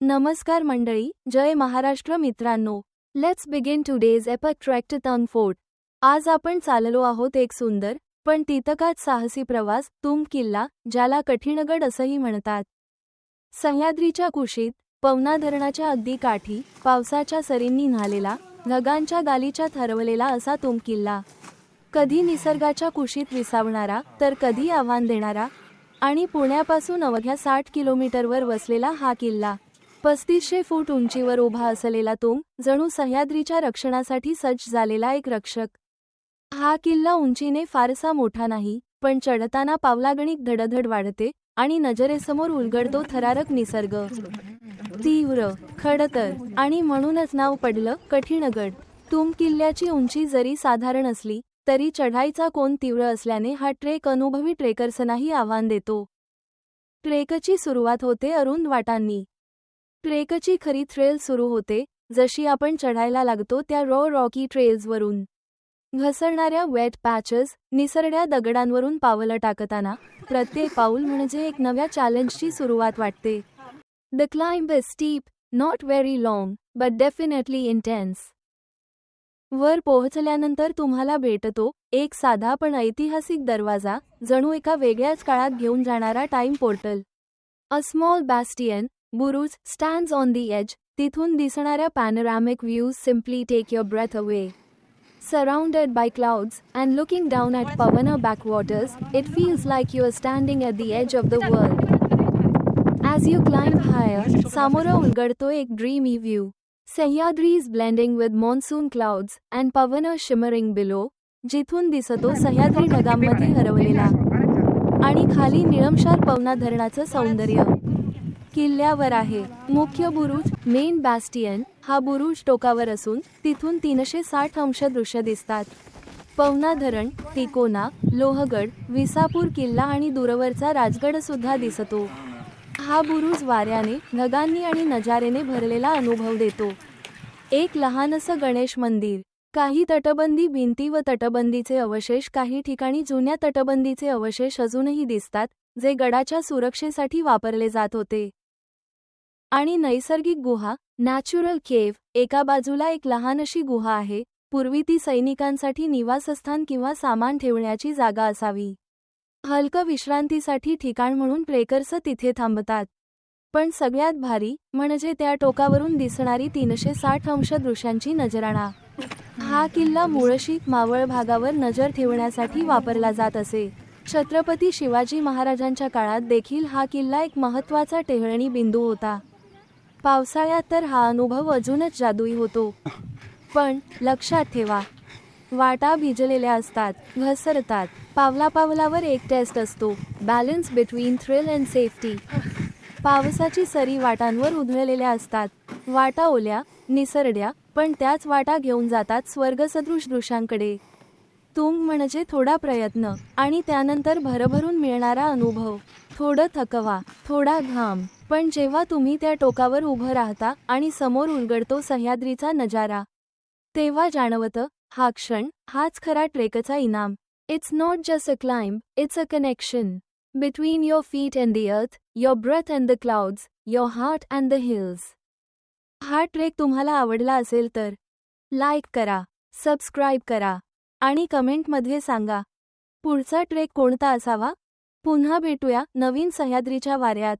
नमस्कार मंडळी जय महाराष्ट्र मित्रांनो. Let's begin today's epic trek Tung fort आज आपण चाललो आहोत एक सुंदर पण तितकाच साहसी प्रवास तुम किल्ला ज्याला कठीणगड असंही म्हणतात. सह्याद्रीच्या कुशीत पवना धरणाच्या अगदी काठी पावसाच्या सरींनी न्हालेला ढगांच्या गालीच्या हरवलेला असा तुम किल्ला. कधी निसर्गाच्या कुशीत विसावणारा तर कधी आव्हान देणारा आणि पुण्यापासून अवघ्या साठ किलोमीटरवर वसलेला हा किल्ला. पस्तीसशे फूट उंचीवर उभा असलेला तुम जणू सह्याद्रीच्या रक्षणासाठी सज्ज झालेला एक रक्षक. हा किल्ला उंचीने फारसा मोठा नाही पण चढताना पावलागणिक धडधड वाढते आणि नजरेसमोर उलगडतो थरारक निसर्ग. तीव्र खडतर आणि म्हणूनच नाव पडलं कठीणगड तुम किल्ल्याची उंची जरी साधारण असली तरी चढाईचा कोण तीव्र असल्याने हा ट्रेक अनुभवी ट्रेकर्सनाही आव्हान देतो. ट्रेकची सुरुवात होते अरुंद वाटांनी. ट्रेकची खरी थ्रेल सुरू होते जशी आपण चढायला लागतो त्या रॉ रॉकी ट्रेल्सवरून घसरणाऱ्या वेट पॅचेस निसरड्या दगडांवरून पावलं टाकताना प्रत्येक पाऊल म्हणजे एक नव्या चॅलेंजची सुरुवात वाटते. The climb is steep not very long but definitely intense वर पोहोचल्यानंतर तुम्हाला भेटतो एक साधा पण ऐतिहासिक दरवाजा जणू एका वेगळ्याच काळात घेऊन जाणारा time portal. A small bastion बुरुज स्टँड्स ऑन दी एज तिथून दिसणाऱ्या panoramic views simply take your breath away surrounded by clouds and looking down at Pawna uh back waters it feels like your standing at the edge of the world as you climb higher सामोरं उलगडतो एक dreamy view Sahyadris blending with monsoon clouds and Pawna shimmering below जिथून दिसतो सह्याद्री ढगांमध्ये हरवलेला. आणि खाली निळमशार पवना धरणाचं सौंदर्य. किल्ल्यावर आहे. मुख्य बुरुज मेन बॅस्टियन हा बुरुज टोकावर असून तिथून तीनशे साठ अंश दृश्य दिसतात. पवना धरण तिकोना लोहगड विसापूर किल्ला आणि दूरवरचा राजगड सुद्धा दिसतो. हा बुरुज वाऱ्याने ढगांनी आणि नजारेने भरलेला अनुभव देतो. एक लहानसं गणेश मंदिर. काही तटबंदी भिंती व तटबंदीचे अवशेष काही ठिकाणी जुन्या तटबंदीचे अवशेष अजूनही दिसतात जे गडाच्या सुरक्षेसाठी वापरले जात होते. आणि नैसर्गिक गुहा नॅचरल केव्ह एका बाजूला एक लहान अशी गुहा आहे पूर्वी ती सैनिकांसाठी निवासस्थान किंवा सामान ठेवण्याची जागा असावी. हलकं विश्रांतीसाठी ठिकाण म्हणून प्रेकर्स तिथे थांबतात. पण सगळ्यात भारी म्हणजे त्या टोकावरून दिसणारी तीनशे साठ अंश दृश्यांची नजराणा. हा किल्ला मुळशी मावळ भागावर नजर ठेवण्यासाठी वापरला जात असे. छत्रपती शिवाजी महाराजांच्या काळात देखील हा किल्ला एक महत्त्वाचा टेहळणी बिंदू होता. पावसाळ्यात तर हा अनुभव अजूनच जादुई होतो. पण लक्षात ठेवा वाटा भिजलेल्या असतात घसरतात. पावला पावलावर एक टेस्ट असतो. Balance between thrill and safety पावसाची सरी वाटांवर उधळलेल्या असतात. वाटा ओल्या निसरड्या पण त्याच वाटा घेऊन जातात स्वर्गसदृश दृश्यांकडे तुंग म्हणजे थोडा प्रयत्न आणि त्यानंतर भरभरून मिळणारा अनुभव. थोडं थकवा थोडा घाम पण जेव्हा तुम्ही त्या टोकावर उभं राहता आणि समोर उलगडतो सह्याद्रीचा नजारा. तेव्हा जाणवतं हा क्षण हाच खरा ट्रेकचा इनाम. It's not just a climb it's a connection between your feet and the earth your breath and the clouds your heart and the hills हा ट्रेक तुम्हाला आवडला असेल तर लाईक करा सबस्क्राईब करा आणि कमेंटमध्ये सांगा पुढचा ट्रेक कोणता असावा? पुन्हा भेटूया नवीन सह्याद्रीच्या वाऱ्यात.